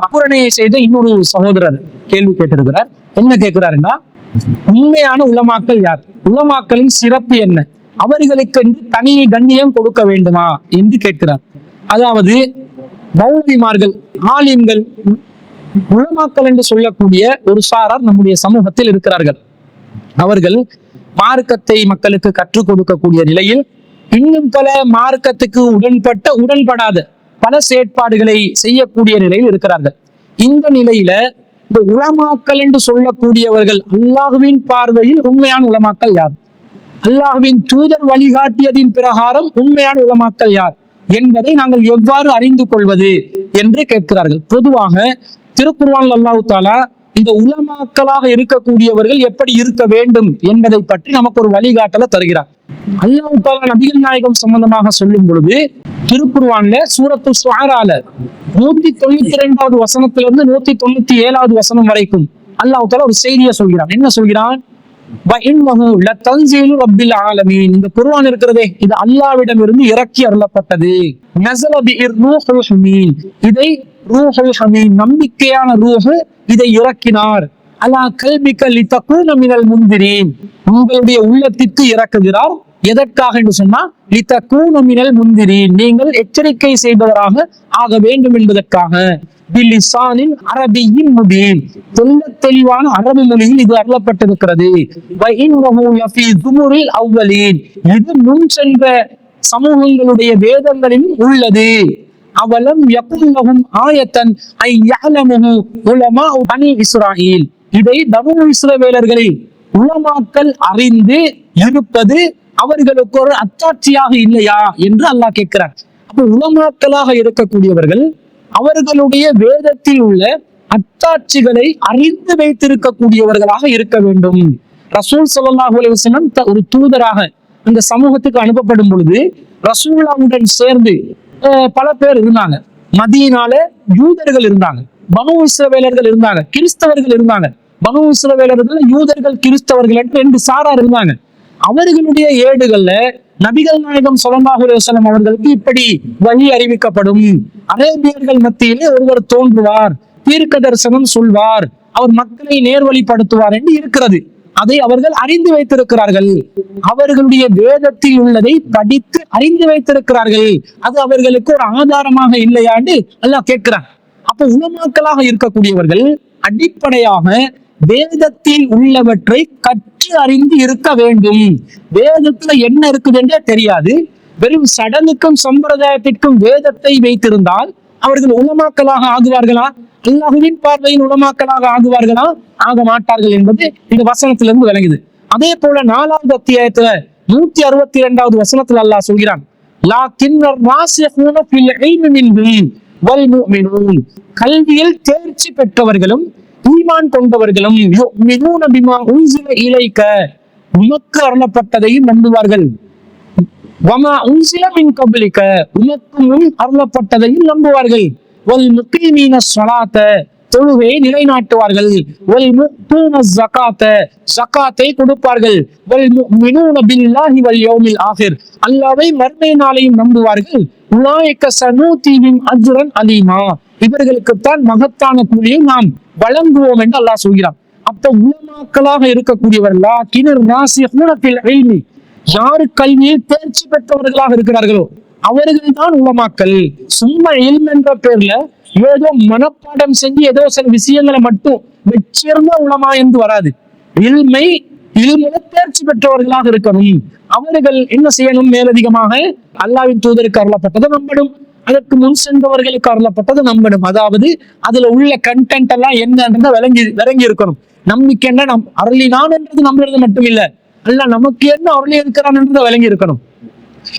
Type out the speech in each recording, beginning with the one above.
அப்புறணையை செய்த இன்னொரு சகோதரர் கேள்வி கேட்டிருக்கிறார். என்ன கேட்கிறாருன்னா உண்மையான உலமாக்கள் யார்? உலமாக்களின் சிறப்பு என்ன? அவர்களுக்கு என்று தனி கண்ணியம் கொடுக்க வேண்டுமா என்று கேட்கிறார். அதாவது மௌலிமார்கள் ஆலிம்கள் உலமாக்கள் என்று சொல்லக்கூடிய ஒரு சாரார் நம்முடைய சமூகத்தில் இருக்கிறார்கள். அவர்கள் மார்க்கத்தை மக்களுக்கு கற்றுக் கொடுக்கக்கூடிய நிலையில் இன்னும் பல மார்க்கத்துக்கு உடன்பட்ட உடன்படாத பல செயற்பாடுகளை செய்யக்கூடிய நிலையில் இருக்கிறார்கள். இந்த நிலையில இந்த உலமாக்கல் என்று சொல்லக்கூடியவர்கள் அல்லாஹுவின் பார்வையில் உண்மையான உலமாக்கல் யார்? அல்லாஹுவின் தூதர் வழிகாட்டியதின் பிரகாரம் உண்மையான உலமாக்கல் யார்? என்பதை நாங்கள் எவ்வாறு அறிந்து கொள்வது என்று கேட்கிறார்கள். பொதுவாக திருக்குர்ஆன் அல்லாஹு தாலா இந்த உலமாக்கலாக இருக்கக்கூடியவர்கள் எப்படி இருக்க வேண்டும் என்பதை பற்றி நமக்கு ஒரு வழிகாட்டலை தருகிறார். அல்லாஹ் தாலா நபிகள் நாயகம் சம்பந்தமாக சொல்லும் பொழுது திருக்குருவான்ல சூரத்து சுவாரால நூத்தி தொண்ணூத்தி இரண்டாவது வசனத்துல இருந்து நூத்தி தொண்ணூத்தி ஏழாவது வசனம் வரைக்கும் அல்லாஹ் தாலா ஒரு செய்தியை சொல்கிறான். என்ன சொல்கிறான்? இந்த குருவான் இருக்கிறதே இது அல்லாவிடம் இருந்து இறக்கி அருளப்பட்டது. இதை நம்பிக்கையான ரூஹு இதை இறக்கினார். அலா கல்விக்கல் லிதகூன மினல் முந்திரீன் உங்களுடைய உள்ளத்திற்கு இறக்குகிறார். எதற்காக என்று சொன்னா லிதகூன மினல் முந்திரீன் நீங்கள் எச்சரிக்கை செய்பவராக ஆக வேண்டும் என்பதற்காக. பில்லிசானின் அரபியின் முபீன். தெல்ல தெளிவான அரபு மொழியில் இது அருளப்பட்டிருக்கிறது. வஇன்னஹு இது முன் சென்ற சமூகங்களுடைய வேதங்களில் உள்ளது. அவலம் யகுல்லஹும் ஆயத்தன். ஐ யலமுகு உலமா பனி இஸ்ராயில். இதை தமிழ் இஸ்ரவேலர்களில் உலமாக்கள் அறிந்து இருப்பது அவர்களுக்கு ஒரு அத்தாட்சியாக இல்லையா என்று அல்லாஹ் கேட்கிறார் அப்ப உலமாக்களாக இருக்கக்கூடியவர்கள் அவர்களுடைய வேதத்தில் உள்ள அத்தாட்சிகளை அறிந்து வைத்திருக்கக்கூடியவர்களாக இருக்க வேண்டும். ரசூல் ஸல்லல்லாஹு அலைஹி த- ஒரு தூதராக அந்த சமூகத்துக்கு அனுப்பப்படும் பொழுது ரசூலாவுடன் சேர்ந்து அஹ், பல பேர் இருந்தாங்க. மதியினால யூதர்கள் இருந்தாங்க. பனு இஸ்ரவேலர்கள் இருந்தாங்க கிறிஸ்தவர்கள் இருந்தாங்க. பனு இஸ்ரவேலர்கள் யூதர்கள் கிறிஸ்தவர்கள் என்று ரெண்டு சாரார் இருந்தாங்க. அவர்களுடைய ஏடுகள்ல நபிகள் நாயகம் ஸல்லல்லாஹு அவர்களுக்கு இப்படி வழி அறிவிக்கப்படும். அரேபியர்கள் மத்தியிலே ஒருவர் தோன்றுவார் தீர்க்க தரிசனம் சொல்வார் அவர் மக்களை நேர்வழிப்படுத்துவார் என்று இருக்கிறது. அதை அவர்கள் அறிந்து வைத்திருக்கிறார்கள். அவர்களுடைய வேதத்தில் உள்ளதை படித்து அறிந்து வைத்திருக்கிறார்கள். அது அவர்களுக்கு ஒரு ஆதாரமாக இல்லையாண்டு எல்லாம் கேட்கிறார் அப்ப உலமாக்களாக இருக்கக்கூடியவர்கள் அடிப்படையாக வேதத்தில் உள்ளவற்றை கற்று அறிந்து இருக்க வேண்டும். வேதத்துல என்ன இருக்குதுன்றே தெரியாது. வெறும் சடங்குக்கும் சம்பிரதாயத்திற்கும் வேதத்தை வைத்திருந்தால் அவர்கள் உலமாக்களாக ஆகுவார்களா? அல்லாஹுவின் பார்வையில் உலமாக்களாக ஆகுவார்களா? ஆக மாட்டார்கள் என்பது இந்த வசனத்திலிருந்து விளங்குது. அதே போல நாலாவது அத்தியாயத்துல நூத்தி அறுபத்தி இரண்டாவது வசனத்துல அல்லாஹ் சொல்கிறான் லாக்கின்னர் ராசியஹூன கல்வியில் தேர்ச்சி பெற்றவர்களும் ஈமான் கொண்டவர்களும் யுமினூன பிமா இலைக்க. உமக்கு அருளப்பட்டதையும் நம்புவார்கள். வமா உன்சில மின் கபலிக்க. உமக்கு முன் அருளப்பட்டதையும் நம்புவார்கள். வல் முக்கீமீன ஸலாத்த. தொழுகையை நிலைநாட்டுவார்கள். வல் முக்தூன ஜகாத்த ஜகாத்தை கொடுப்பார்கள். வல் முஃமினூன பில்லாஹி வல் யௌமில் நாளையும் நம்புவார்கள். உலாயிக்க சனூதிஹிம் அஜ்ரன் அலீமா. இவர்களுக்குத்தான் மகத்தான கூலியை நாம் வழங்குவோம் என்று அல்லாஹ் சொல்கிறான். அப்ப உலமாக்களாக இருக்கக்கூடியவர்களா கிணர் நாசி ஹூனத்தில் இல்மி யாரு கல்வியில் தேர்ச்சி பெற்றவர்களாக இருக்கிறார்களோ அவர்கள் தான் உலமாக்கல் சும்மா இல்ம் என்ற பேர்ல ஏதோ மனப்பாடம் செஞ்சு ஏதோ சில விஷயங்களை மட்டும் வச்சிருந்த உலமா என்று வராது. இல்மை இல்முல தேர்ச்சி பெற்றவர்களாக இருக்கணும். அவர்கள் என்ன செய்யணும்? மேலதிகமாக அல்லாவின் தூதருக்கு அருளப்பட்டதை நம்பணும். அதற்கு முன் சென்றவர்களுக்கு அருளப்பட்டது நம்பணும். அதாவது அதுல உள்ள கண்டென்ட் எல்லாம் என்னன்றத விளங்கி விளங்கி இருக்கணும். நம்பிக்கை என்ன? நம் அருளினான் என்றது நம்புறது மட்டும் இல்ல அல்ல நமக்கு என்ன அருளி இருக்கிறான் என்றதை விளங்கி இருக்கணும்.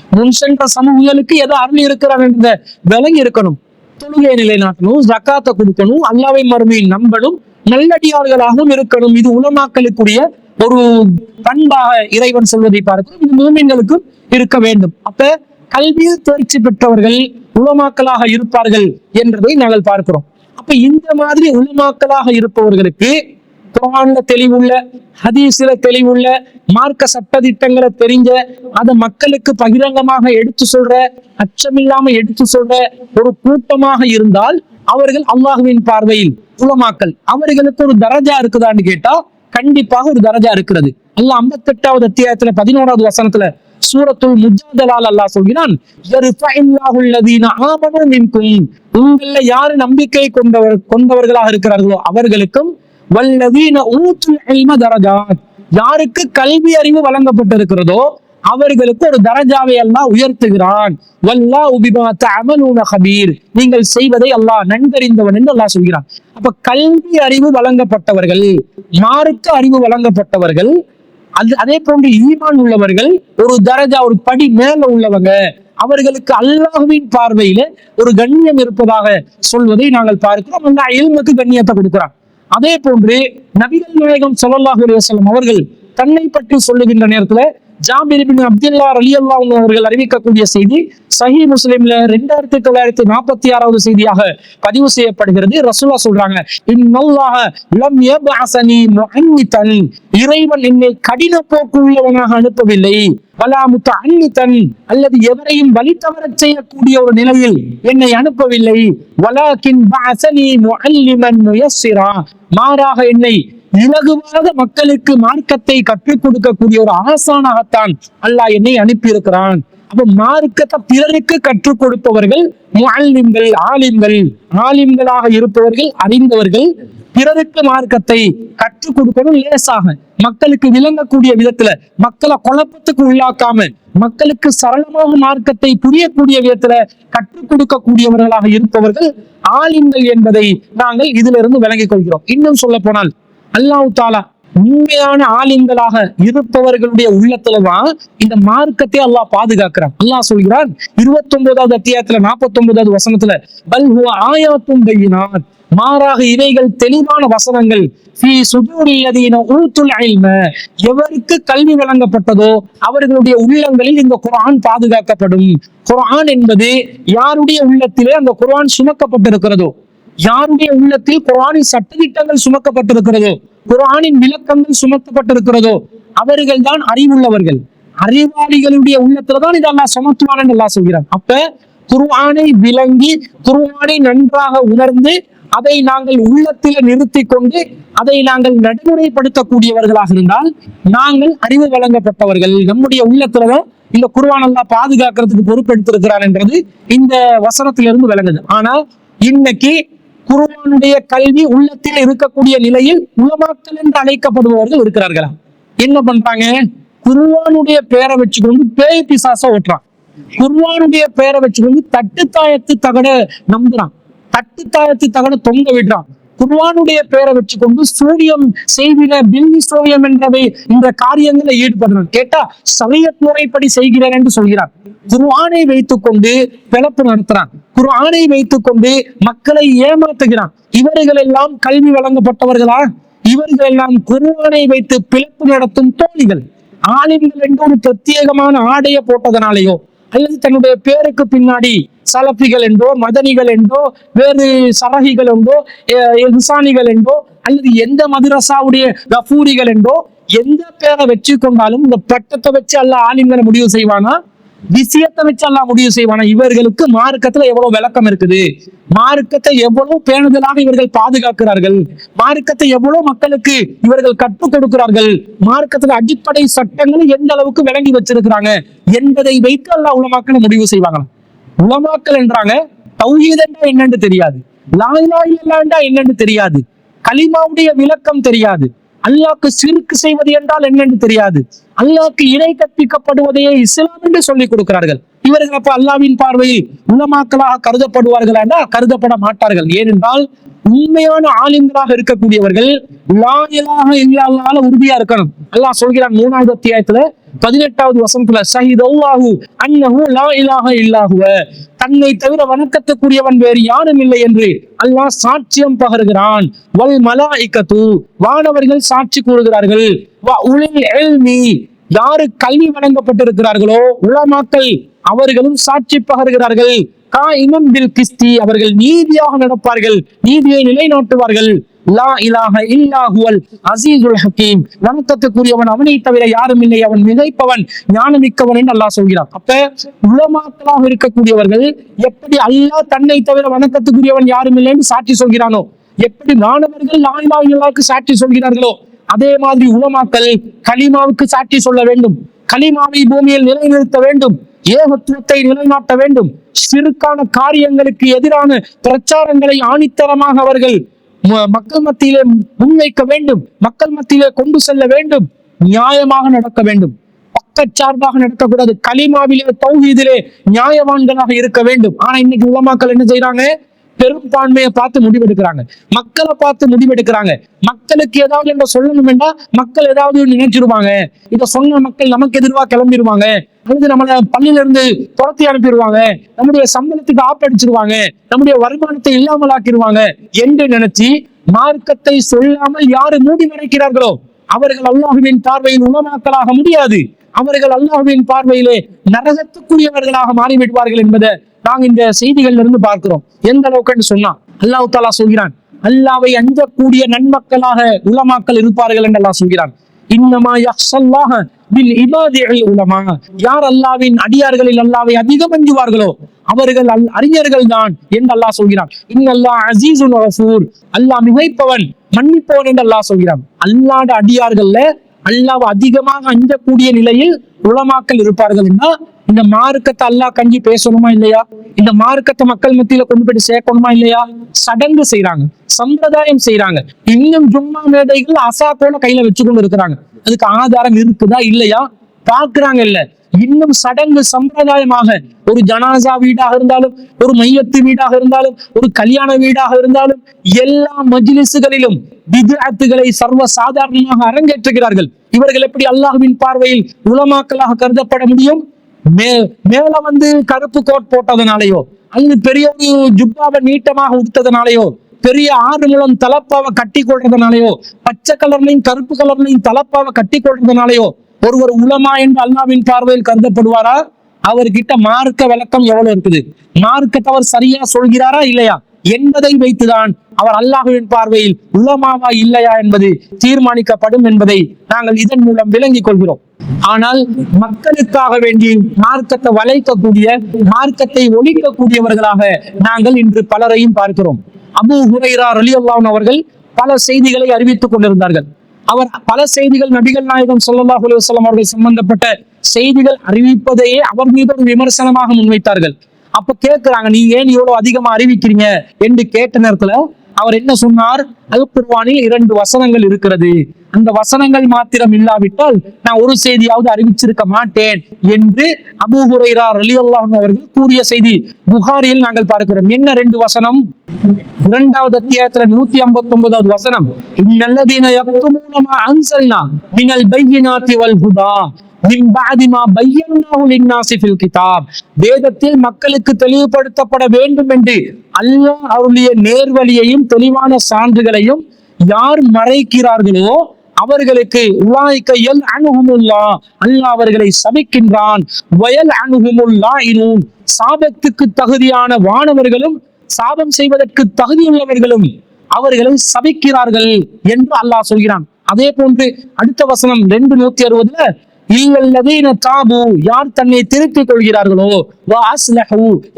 முன் சென்ற சமூகங்களுக்கு எதை அருளி இருக்கிறான் என்றதை விளங்கி இருக்கணும். தொழுகை நிலைநாட்டணும் ஜக்காத்தை கொடுக்கணும் அல்லாவை மறுமையில் நம்பணும் நல்லடியார்களாகவும் இருக்கணும். இது உலமாக்களுக்குரிய ஒரு பண்பாக இறைவன் சொல்வதை பார்த்து இது மூமின்களுக்கும் இருக்க வேண்டும். அப்ப கல்வியில் தேர்ச்சி பெற்றவர்கள் உலமாக்களாக இருப்பார்கள் என்றதை நாங்கள் பார்க்கிறோம். அப்ப இந்த மாதிரி உலமாக்களாக இருப்பவர்களுக்கு குரான்ல தெளிவுள்ள ஹதீஸ்ல தெளிவுள்ள மார்க்க சட்டதிட்டங்களை தெரிஞ்ச அதை மக்களுக்கு பகிரங்கமாக எடுத்து சொல்ற அச்சமில்லாம எடுத்து சொல்ற ஒரு கூட்டமாக இருந்தால் அவர்கள் அல்லாஹுவின் பார்வையில் உலமாக்கல். அவர்களுக்கு ஒரு தரஜா இருக்குதான்னு கேட்டா கண்டிப்பாக ஒரு தரஜா இருக்கிறது. அல்ல ஐம்பத்தி எட்டாவது அத்தியாயத்துல பதினோராவது வசனத்துல சூரத்துள் முஜாதலால் அல்லாஹ் சொல்கிறான் "யர்ஃபஇல்லாஹு உங்கள யாரு நம்பிக்கை கொண்டவர் கொண்டவர்களாக இருக்கிறார்களோ அவர்களுக்கும் வல்லதீன ஊத்துல் இல்ம தரஜாத். யாருக்கு கல்வி அறிவு வழங்கப்பட்டிருக்கிறதோ அவர்களுக்கு ஒரு தரஜாவை அல்லா உயர்த்துகிறான். வல்லாஹு பிமா தஅமலூன நீங்கள் செய்வதை அல்லாஹ் நன்கறிந்தவன் என்று அல்லாஹ் சொல்கிறான். அப்ப கல்வி அறிவு வழங்கப்பட்டவர்கள் மார்க்க அறிவு வழங்கப்பட்டவர்கள் அது அதே போன்று ஈமான் உள்ளவர்கள் ஒரு தரஜா ஒரு படி மேல உள்ளவங்க அவர்களுக்கு அல்லாஹுவின் பார்வையில ஒரு கண்ணியம் இருப்பதாக சொல்வதை நாங்கள் பார்க்கிறோம். அல்லாஹ் கண்ணியத்தை கொடுக்கிறான். அதே போன்று நபிகள் நாயகம் சொல்லல்லாஹு அலைஹி அவர்கள் தன்னை பற்றி சொல்லுகின்ற நேரத்துல ஜாபிர் பின் அப்துல்லா அலி அல்லா அவர்கள் அறிவிக்கக்கூடிய செய்தி சஹி முஸ்லிம்ல ரெண்டாயிரத்தி தொள்ளாயிரத்தி நாற்பத்தி ஆறாவது செய்தியாக பதிவு செய்யப்படுகிறது. ரசூலா சொல்றாங்க இன்னல்லாஹ லம் இறைவன் என்னை கடின போக்கு உள்ளவனாக அனுப்பவில்லை. வலா முத்தஅன்னிதன். அல்லது எவரையும் வழி தவறச் செய்யக்கூடிய ஒரு நிலையில் என்னை அனுப்பவில்லை. வலாக்கின் பாசனி முஅல்லிமன் முயஸ்ஸிரா. மாறாக என்னை இலகுவாக மக்களுக்கு மார்க்கத்தை கற்றுக் கொடுக்கக்கூடிய ஒரு ஆசானாகத்தான் அல்லாஹ் என்னை அனுப்பியிருக்கிறான். அப்ப மார்க்கத்தை பிறருக்கு கற்றுக் கொடுப்பவர்கள் முஅல்லிம்கள் ஆலிம்கள் ஆலிம்களாக இருப்பவர்கள் அறிந்தவர்கள் பிறருக்கு மார்க்கத்தை கற்றுக் கொடுக்கணும் லேசாக மக்களுக்கு விளங்கக்கூடிய விதத்துல மக்களை குழப்பத்துக்கு உள்ளாக்காம மக்களுக்கு சரளமாக மார்க்கத்தை புரியக்கூடிய விதத்துல கற்றுக் கொடுக்கக்கூடியவர்களாக இருப்பவர்கள் ஆலிம்கள் என்பதை நாங்கள் இதிலிருந்து விளங்கிக் கொள்கிறோம். இன்னும் சொல்ல போனால் அல்லாஹ் தாலா உண்மையான ஆலிம்களாக இருப்பவர்களுடைய உள்ளத்துலதான் இந்த மார்க்கத்தை அல்லாஹ் பாதுகாக்கிறான். அல்லாஹ் சொல்கிறான் இருபத்தி ஒன்பதாவது அத்தியாயத்துல நாற்பத்தி ஒன்பதாவது வசனத்துல பல் ஆயாத்தும் பையினாத். மாறாக இவைகள் தெளிவான வசனங்கள் எவருக்கு கல்வி வழங்கப்பட்டதோ அவர்களுடைய உள்ளங்களில் இந்த குரான் பாதுகாக்கப்படும். குரான் என்பது யாருடைய உள்ளத்திலே அந்த குரான் சுமக்கப்பட்டிருக்கிறதோ? யாருடைய உள்ளத்தில் குரானின் சட்டதிட்டங்கள் சுமக்கப்பட்டிருக்கிறதோ குரானின் விளக்கங்கள் சுமக்கப்பட்டிருக்கிறதோ அவர்கள் தான் அறிவுள்ளவர்கள். அறிவாளிகளுடைய உள்ளத்துல தான் இதெல்லாம் சுமத்துவான் என்று சொல்கிறான். அப்ப குருவானை விளங்கி குருவானை நன்றாக உணர்ந்து அதை நாங்கள் உள்ளத்தில் நிறுத்தி கொண்டு அதை நாங்கள் நடைமுறைப்படுத்தக்கூடியவர்களாக இருந்தால் நாங்கள் அறிவு வழங்கப்பட்டவர்கள். நம்முடைய உள்ளத்துலதான் இந்த குருவான் அல்லாஹ் பாதுகாக்கிறதுக்கு பொறுப்பெடுத்திருக்கிறான் என்றது இந்த வசனத்திலிருந்து விளங்குது. ஆனால் இன்னைக்கு குருவானுடைய கல்வி உள்ளத்தில் இருக்கக்கூடிய நிலையில் உலமாக்கல் என்று அழைக்கப்படுபவர்கள் இருக்கிறார்களா? என்ன பண்றாங்க? குருவானுடைய பேரை வச்சுக்கொண்டு பேய் பிசாச ஓட்டுறான். குருவானுடைய பேரை வச்சுக்கொண்டு தட்டுத்தாயத்து தகட நம்புறான். தட்டுத்தாயத்து தகட தொங்க விடுறான். குர்வானுடைய பேரை வச்சுக்கொண்டு சூரியம் செய்வின பில்லி சோவியம் என்றவை இந்த காரியங்களை ஈடுபடுறார் கேட்டா சமயத் முறைப்படி செய்கிறார் என்று சொல்கிறார். குர்ஆனை வைத்துக்கொண்டு பிளப்பு நடத்துறான் குர்ஆனை வைத்துக்கொண்டு மக்களை ஏமாத்துகிறான் இவர்கள் எல்லாம் கல்வி வழங்கப்பட்டவர்களா? இவர்கள் எல்லாம் குர்ஆனை வைத்து பிளப்பு நடத்தும் தோழிகள். ஆலிம்கள் என்று ஒரு பிரத்யேகமான ஆடையை போட்டதனாலேயோ அல்லது தன்னுடைய பேருக்கு பின்னாடி சலப்பிகள் என்றோ மதனிகள் என்றோ வேறு சரகிகள் என்றோ அஹ் என்றோ அல்லது எந்த மதுரசாவுடைய கஃபூரிகள் என்றோ எந்த பேரை வச்சு கொண்டாலும் இந்த பட்டத்தை வச்சு அல்ல ஆலிம்களை முடிவு செய்வானா? விஷயத்தை வச்சு முடிவு செய்வானா? இவர்களுக்கு மார்க்கத்துல எவ்வளவு விளக்கம் இருக்குது? மார்க்கத்தை எவ்வளவு பேணுதலாக இவர்கள் பாதுகாக்கிறார்கள்? மார்க்கத்தை எவ்வளவு மக்களுக்கு இவர்கள் கற்றுக் கொடுக்கிறார்கள்? மார்க்கத்துல அடிப்படை சட்டங்களை எந்த அளவுக்கு விளங்கி வச்சிருக்கிறாங்க? என்பதை வைத்து அல்லா உலமாக்களை முடிவு செய்வாங்களாம். உலமாக்கள் என்றாங்க தௌஹீத் என்றா என்னன்னு தெரியாது. லா இல்லாண்டா என்னன்னு தெரியாது. கலிமாவுடைய விளக்கம் தெரியாது. அல்லாஹ்க்கு சிறுக்கு செய்வது என்றால் என்னென்று தெரியாது. அல்லாக்கு இணை கற்பிக்கப்படுவதையே இஸ்லாம் என்று சொல்லிக் கொடுக்கிறார்கள். இவர்கள் அப்ப அல்லாவின் பார்வையில் உலமாக்களாக கருதப்படுவார்களா கருதப்பட மாட்டார்கள். ஏனென்றால் உண்மையான ஆலிம்களாக இருக்கக்கூடியவர்கள் லா இலாஹ உறுதியா இருக்கணும். அல்லாஹ் சொல்கிறான் மூணாவது அத்தியாயத்துல பதினெட்டாவது வசனத்துல ஷஹீத் அல்லாஹு அன்னஹு லா இலாஹ இல்லாஹுவ தன்னை தவிர வணக்கத்துக்குரியவன் வேறு யாரும் இல்லை என்று அல்லாஹ் சாட்சியம் பகர்கிறான். வல் மலாஇக்கத்து வானவர்கள் சாட்சி கூறுகிறார்கள். வ உலில் இல்மி யாரு கல்வி வழங்கப்பட்டிருக்கிறார்களோ உலமாக்கள் அவர்களும் சாட்சி பகர்கிறார்கள். கா இமம் பில் கிஸ்தி அவர்கள் நீதியாக நடப்பார்கள் நீதியை நிலைநாட்டுவார்கள். லா இலாக இல்லா ஹுவல் அசீசுல் ஹக்கீம். வணக்கத்துக்குரியவன் அவனை தவிர யாரும் இல்லை. அவன் மிகைப்பவன் ஞானமிக்கவன் என்று அல்லாஹ் சொல்கிறான். அப்ப உலமாக்களாக இருக்கக்கூடியவர்கள் எப்படி அல்லாஹ் தன்னை தவிர வணக்கத்துக்குரியவன் யாரும் இல்லை என்று சாட்சி சொல்கிறானோ? எப்படி மாணவர்கள் லாயிலாவுக்கு சாட்சி சொல்கிறார்களோ? அதே மாதிரி உலமாக்கள் கலிமாவுக்கு சாட்சி சொல்ல வேண்டும். கலிமாவை பூமியில் நிலைநிறுத்த வேண்டும். ஏகத்துவத்தை நிலைநாட்ட வேண்டும். சிறுக்கான காரியங்களுக்கு எதிரான பிரச்சாரங்களை ஆணித்தரமாக அவர்கள் மக்கள் மத்தியிலே முன்வைக்க வேண்டும். மக்கள் மத்தியிலே கொண்டு செல்ல வேண்டும். நியாயமாக நடக்க வேண்டும். பக்கச்சார்பாக நடக்கக்கூடாது. கலிமாவிலே தௌஹீதிலே நியாயவான்களாக இருக்க வேண்டும். ஆனா இன்னைக்கு உலமாக்கள் என்ன செய்யறாங்க பெரும்பான்மையை பார்த்து முடிவெடுக்கிறாங்க. மக்களை பார்த்து முடிவெடுக்கிறாங்க. மக்களுக்கு ஏதாவது என்ன சொல்லணும் வேண்டாம் மக்கள் ஏதாவது நினைச்சிருவாங்க. இத சொன்ன மக்கள் நமக்கு எதிர்வா கிளம்பிடுவாங்க அல்லது நம்மள பள்ளியில இருந்து துரத்தி அனுப்பிடுவாங்க. நம்முடைய சம்பளத்துக்கு ஆப்படிச்சிருவாங்க நம்முடைய வருமானத்தை இல்லாமல் ஆக்கிடுவாங்க என்று நினைச்சு மார்க்கத்தை சொல்லாமல் யாரு மூடி மறைக்கிறார்களோ? அவர்கள் அல்லாஹுவின் பார்வையில் உணமாக்கலாக முடியாது. அவர்கள் அல்லாஹுவின் பார்வையிலே நரகத்துக்குரியவர்களாக மாறிவிடுவார்கள் என்பதை நாங்க இந்த செய்திகள்ல இருந்து பார்க்கிறோம். எந்த அளவுக்குன்னு சொன்னா அல்லாஹ் தாலா சொல்கிறான் அல்லாவை அஞ்சக்கூடிய நன்மக்களாக உலமாக்கள் இருப்பார்கள் என்று அல்லாஹ் சொல்கிறான். இன்னமா யஹ்ஸல்லாஹ பில் இபாதில் உலமா. யார் அல்லாவின் அடியார்களில் அல்லாவை அதிகம் அஞ்சுவார்களோ அவர்கள் அல் அறிஞர்கள் தான் என்று அல்லாஹ் சொல்கிறான். இன்னல்லாஹ் அசீசுன் கஃபூர் அல்லாஹ் மிகைப்பவன் மன்னிப்பவன் என்று அல்லாஹ் சொல்கிறான். அல்லாட அடியார்கள்ல அல்லாஹ் அதிகமாக அஞ்சக்கூடிய நிலையில் உலமாக்கள் இருப்பார்கள் என்றால் இந்த மார்க்கத்தை அல்லாஹ் கஞ்சி பேசணுமா இல்லையா? இந்த மார்க்கத்தை மக்கள் மத்தியில கொண்டு போய் சேர்க்கணுமா இல்லையா? சடங்கு செய்யறாங்க சம்பிரதாயம் செய்யறாங்க இன்னும் ஜும்மா மேடைகள் அசாக்கோட கையில வச்சுக்கொண்டு இருக்கிறாங்க. அதுக்கு ஆதாரம் இருக்குதா இல்லையா? பாக்குறாங்க இல்ல. இன்னும் சடங்கு சம்பிரதாயமாக ஒரு ஜனாசா வீடாக இருந்தாலும் ஒரு மையத்து வீடாக இருந்தாலும் ஒரு கல்யாண வீடாக இருந்தாலும் எல்லா மஜிலிசுகளிலும் விதாத்துகளை சர்வ சாதாரணமாக அரங்கேற்றுகிறார்கள். இவர்கள் எப்படி அல்லாஹுவின் பார்வையில் உலமாக்களாக கருதப்பட முடியும்? மே மேல வந்து கருப்பு கோட் போட்டதுனாலயோ அல்லது பெரிய ஒரு ஜுப்பாவை நீட்டமாக உடுத்ததுனாலயோ பெரிய ஆறு முழம் தலப்பாவை கட்டி கொள்றதுனாலயோ பச்சை கலர்லையும் கருப்பு கலர்லையும் தலப்பாவை கட்டி கொள்றதுனாலயோ ஒருவர் உலமா என்று அல்லாவின் பார்வையில் கருதப்படுவாரா? அவர்கிட்ட மார்க்க விளக்கம் எவ்வளவு இருக்குது? மார்க்கத்தை அவர் சரியா சொல்கிறாரா இல்லையா? என்பதை வைத்துதான் அவர் அல்லாஹுவின் பார்வையில் உலமாவா இல்லையா என்பது தீர்மானிக்கப்படும் என்பதை நாங்கள் இதன் மூலம் விளங்கிக் கொள்கிறோம். ஆனால் மக்களுக்காக வேண்டி மார்க்கத்தை வளைக்கக்கூடிய மார்க்கத்தை ஒழிக்கக்கூடியவர்களாக நாங்கள் இன்று பலரையும் பார்க்கிறோம். அபு ஹுரைரா ரலியல்லாஹு அவர்கள் பல செய்திகளை அறிவித்துக் கொண்டிருந்தார்கள். அவர் பல செய்திகள் நபிகள் நாயகம் ஸல்லல்லாஹு அலைஹி அவர்கள் சம்பந்தப்பட்ட செய்திகள் அறிவிப்பதையே அவர் மீது ஒரு விமர்சனமாக முன்வைத்தார்கள். அப்ப கேட்கிறாங்க நீ ஏன் இவ்வளவு அதிகமா அறிவிக்கிறீங்க? என்று கேட்ட நேரத்துல அவர் என்ன சொன்னார்? அது குர்ஆனில் இரண்டு வசனங்கள் இருக்கிறது. அந்த வசனங்கள் மாத்திரம் இல்லாவிட்டால் நான் ஒரு செய்தியாவது அறிவிச்சிருக்க மாட்டேன் என்று அபு ஹுரைரா ரலியல்லாஹு அவர்கள் கூறிய செய்தி. புகாரியில் நாங்கள் பார்க்கிறோம். என்ன ரெண்டு வசனம்? இரண்டாவது அத்தியாயத்துல நூத்தி ஐம்பத்தி ஒன்பதாவது வசனம். இன்னல்லதீன யக்துமூன மா அன்சல்னா நீங்கள் பையினாத்தி வல் வேதத்தில் மக்களுக்கு தெளிவுபடுத்தப்பட வேண்டும் என்று அல்லாஹ் அவருடைய நேர்வழியையும் தெளிவான சான்றுகளையும் யார் மறைக்கிறார்களோ அவர்களுக்கு உலாய்க்க எல் அணுகுமுல்லா அல்லாஹ் அவர்களை சபிக்கின்றான். வயல் அணுகுமுல்லா இனூன் சாபத்துக்கு தகுதியான வானவர்களும் சாபம் செய்வதற்கு தகுதியுள்ளவர்களும் அவர்களை சபிக்கிறார்கள் என்று அல்லாஹ் சொல்கிறான். அதே போன்று அடுத்த வசனம் ரெண்டு நூத்தி அறுபதுல இல்லல்லதீன தாபு யார் தன்னை திருத்திக் கொள்கிறார்களோ? வ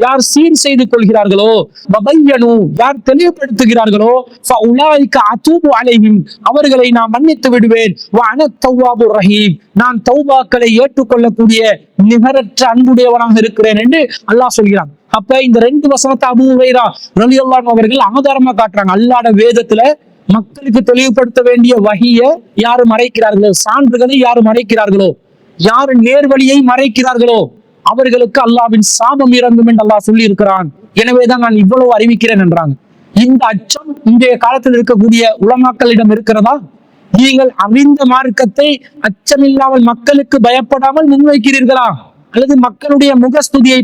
யார் சீர் செய்து கொள்கிறார்களோ? வபையனு யார் தெளிவுபடுத்துகிறார்களோ? ஃபஉலாயிக அதூபு அலைஹிம் அவர்களை நான் மன்னித்து விடுவேன். வ அன தௌவாபு ரஹீம் நான் தௌபாக்களை ஏற்றுக்கொள்ளக்கூடிய நிகரற்ற அன்புடையவனாக இருக்கிறேன் என்று அல்லாஹ் சொல்கிறான். அப்ப இந்த ரெண்டு வசனத்தை அபூ ஹுரைரா ரலியல்லாஹு அவர்கள் ஆதாரமா காட்டுறாங்க. அல்லாட வேதத்துல மக்களுக்கு தெளிவுபடுத்த வேண்டிய வகையை யாரு மறைக்கிறார்களோ சான்றுகளை யாரு மறைக்கிறார்களோ யாரு நேர்வழியை மறைக்கிறார்களோ அவர்களுக்கு அல்லாவின் சாபம் இறங்கும் என்று அல்லாஹ் சொல்லி இருக்கிறான் எனவேதான் நான் இவ்வளவு அறிவிக்கிறேன் என்றாங்க. இந்த அச்சம் இன்றைய காலத்தில் இருக்கக்கூடிய உலமாக்களிடம் இருக்கிறதா? நீங்கள் அறிந்த மார்க்கத்தை அச்சமில்லாமல் மக்களுக்கு பயப்படாமல் முன்வைக்கிறீர்களா? அல்லது மக்களுடைய முகஸ்துதியை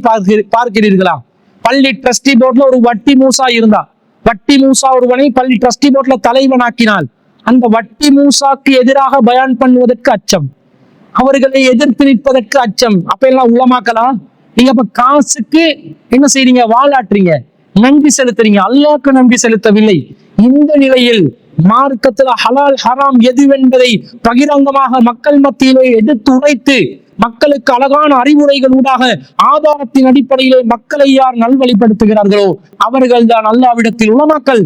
பார்க்கிறீர்களா? பள்ளி ட்ரஸ்டி போர்ட்ல ஒரு வட்டி மூசா இருந்தா வட்டி மூசா ஒருவனை பள்ளி ட்ரஸ்டி போர்ட்ல தலைவனாக்கினால் அந்த வட்டி மூசாக்கு எதிராக பயான் பண்ணுவதற்கு அச்சம். அவர்களை எதிர்த்து நிற்பதற்கு அச்சம். அப்ப எல்லாம் உள்ளமாக்கலாம்? நீங்க அப்ப காசுக்கு என்ன செய்றீங்க? வாலாட்டுறீங்க நன்றி செலுத்துறீங்க. அல்லாக்கு நன்றி செலுத்தவில்லை. இந்த நிலையில் மார்க்கத்துல ஹலால் ஹராம் எதுவென்பதை பகிரங்கமாக மக்கள் மத்தியிலே எடுத்து உரைத்து மக்களுக்கு அழகான அறிவுரைகள் ஊடாக ஆதாரத்தின் அடிப்படையிலே மக்களை யார் நல்வழிப்படுத்துகிறார்களோ அவர்கள் தான் அல்லாவிடத்தில் உலமாக்கல்.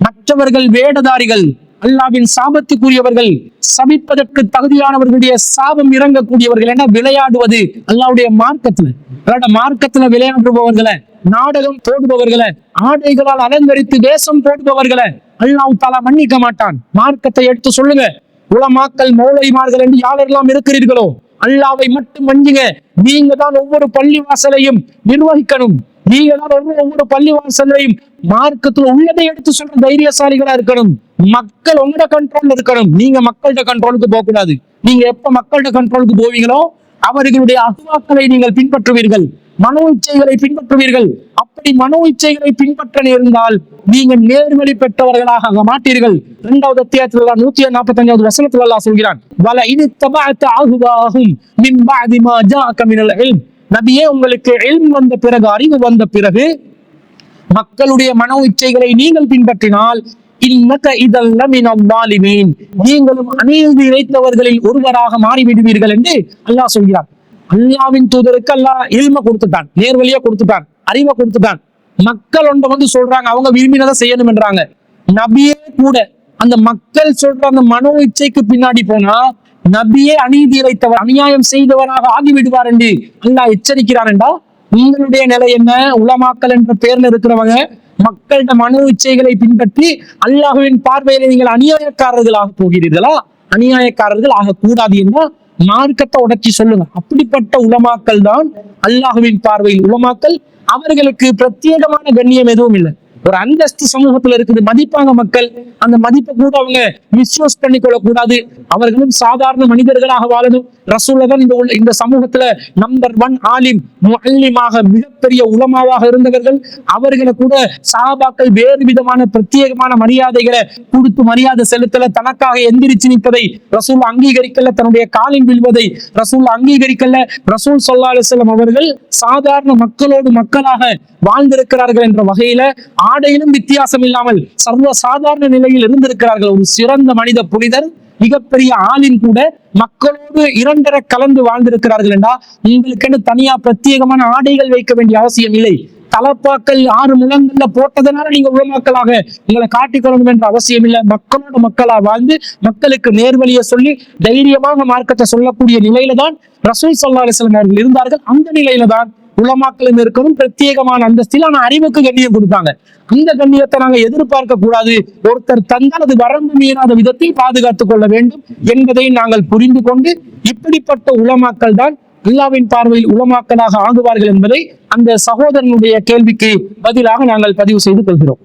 மற்றவர்கள் வேடதாரிகள் அல்லாவின் சாபத்துக்குரியவர்கள் சபிப்பதற்கு தகுதியானவர்களுடைய சாபம் இறங்கக்கூடியவர்கள் என விளையாடுவது அல்லாவுடைய மார்க்கத்துல. அவரோட மார்க்கத்துல விளையாடுபவர்களை நாடகம் போடுபவர்களை ஆடைகளால் அலங்கரித்து வேஷம் போடுபவர்களை அல்லாஹ் தாலா மன்னிக்க மாட்டான். மார்க்கத்தை எடுத்து சொல்லுங்க. உலமாக்கல் மௌலைமார்கள் என்று யாரெல்லாம் இருக்கிறீர்களோ அல்லாவை மட்டும் மஞ்சுங்க நீங்க தான் ஒவ்வொரு பள்ளிவாசலையும் நிர்வகிக்கணும். நீங்க தான் ஒவ்வொரு பள்ளி பள்ளிவாசலையும் மார்க்கத்துல உள்ளதை எடுத்து சொல்ற தைரியசாலிகளா இருக்கணும். மக்கள் உங்களோட கண்ட்ரோல்ல இருக்கணும். நீங்க மக்கள்கிட்ட கண்ட்ரோலுக்கு போக கூடாது நீங்க எப்ப மக்கள்கிட்ட கண்ட்ரோலுக்கு போவீங்களோ அவர்களுடைய அசுவாக்களை நீங்கள் பின்பற்றுவீர்கள். மனோ இச்சைகளை பின்பற்றுவீர்கள். அப்படி மனோ இச்சைகளை பின்பற்ற நேர்ந்தால் நீங்கள் நேர்வழி பெற்றவர்களாக ஆக மாட்டீர்கள். இரண்டாவது அத்தியாயத்தில் நூத்தி நாற்பத்தி அஞ்சாவது வசனத்தில் அல்லா சொல்கிறான். வல இது தபாத்த ஆகுவாகும் மின் நபியே உங்களுக்கு எல்ம் வந்த பிறகு அறிவு வந்த பிறகு மக்களுடைய மனோ இச்சைகளை நீங்கள் பின்பற்றினால் நீங்களும் அநீதி இழைத்தவர்களில் ஒருவராக மாறிவிடுவீர்கள் என்று அல்லாஹ் சொல்கிறார் அல்லாவின் தூதருக்கு அல்லாஹ் இல்ம கொடுத்துட்டான் நேர்வழியா கொடுத்துட்டான் அறிவை கொடுத்துட்டான். மக்கள் ஒன்றை வந்து சொல்றாங்க அவங்க விரும்பினதை செய்யணும் என்றாங்க. நபியே கூட அந்த மக்கள் சொல்ற அந்த மனோ இச்சைக்கு பின்னாடி போனா நபியே அநீதி இழைத்தவர் அநியாயம் செய்தவராக ஆகிவிடுவார் என்று அல்லாஹ் எச்சரிக்கிறான் என்றா உங்களுடைய நிலை என்ன? உலமாக்கல் என்ற பெயர்ல இருக்கிறவங்க மக்களிட மன இச்சைகளை பின்பற்றி அல்லாஹுவின் பார்வையில நீங்கள் அநியாயக்காரர்களாக போகிறீர்களா? அநியாயக்காரர்கள் ஆகக்கூடாது என்றால் மார்க்கத்தை உடச்சி சொல்லுங்க. அப்படிப்பட்ட உலமாக்கள் தான் அல்லாஹுவின் பார்வையில் உலமாக்கள். அவர்களுக்கு பிரத்யேகமான கண்ணியம் எதுவும் இல்லை. ஒரு அந்தஸ்து சமூகத்துல இருக்குது மதிப்பாங்க மக்கள் அந்த மதிப்பை கூட அவங்க மிஸ்யூஸ் பண்ணிக்கொள்ள கூடாது அவர்களும் சாதாரண மனிதர்களாக வாழணும். ரசூல்ல தான் இந்த இந்த சமூகத்துல நம்பர் ஒன் ஆலிம் முல்லிமாக மிகப்பெரிய உலமாவாக இருந்தவர்கள். அவர்களை கூட சாபாக்கள் வேறு விதமான பிரத்யேகமான மரியாதைகளை கொடுத்து மரியாதை செலுத்தல தனக்காக எந்திரிச்சு நிற்பதை ரசூல் அங்கீகரிக்கல தன்னுடைய காலில் விழுவதை ரசூல் அங்கீகரிக்கல. ரசூல் சொல்லா அலிஸ்லாம் அவர்கள் சாதாரண மக்களோடு மக்களாக வாழ்ந்திருக்கிறார்கள் என்ற வகையில ஆடையிலும் வித்தியாசம் இல்லாமல் சர்வ சாதாரண நிலையில் இருந்திருக்கிறார்கள். ஒரு சிறந்த மனித புனிதர் மிகப்பெரிய ஆளின் கூட மக்களோடு இரண்டர கலந்து வாழ்ந்திருக்கிறார்கள் என்றா உங்களுக்கென்று தனியா பிரத்யேகமான ஆடைகள் வைக்க வேண்டிய அவசியம் இல்லை. தலப்பாக்கள் ஆறு முழங்கள்ல போட்டதனால நீங்க உலமாக்களாக உங்களை காட்டிக்கொள்ளணும் என்ற அவசியம் இல்லை. மக்களோட மக்களா வாழ்ந்து மக்களுக்கு நேர்வழியை சொல்லி தைரியமாக மார்க்கத்தை சொல்லக்கூடிய நிலையில தான் ரசூல் சல்லா அலிஸ்லாம் அவர்கள் இருந்தார்கள். அந்த நிலையில தான் உலமாக்களும் இருக்கணும் பிரத்யேகமான அந்தஸ்தில் ஆனா அறிவுக்கு கண்ணியம் கொடுத்தாங்க. அந்த கண்ணியத்தை நாங்க எதிர்பார்க்க கூடாது. ஒருத்தர் தந்தால் அது வரம்பு மீறாத விதத்தில் பாதுகாத்துக் கொள்ள வேண்டும் என்பதை நாங்கள் புரிந்து கொண்டு இப்படிப்பட்ட உலமாக்கள் தான் அல்லாவின் பார்வையில் உலமாக்களாக ஆகுவார்கள் என்பதை அந்த சகோதரனுடைய கேள்விக்கு பதிலாக நாங்கள் பதிவு செய்து கொள்கிறோம்.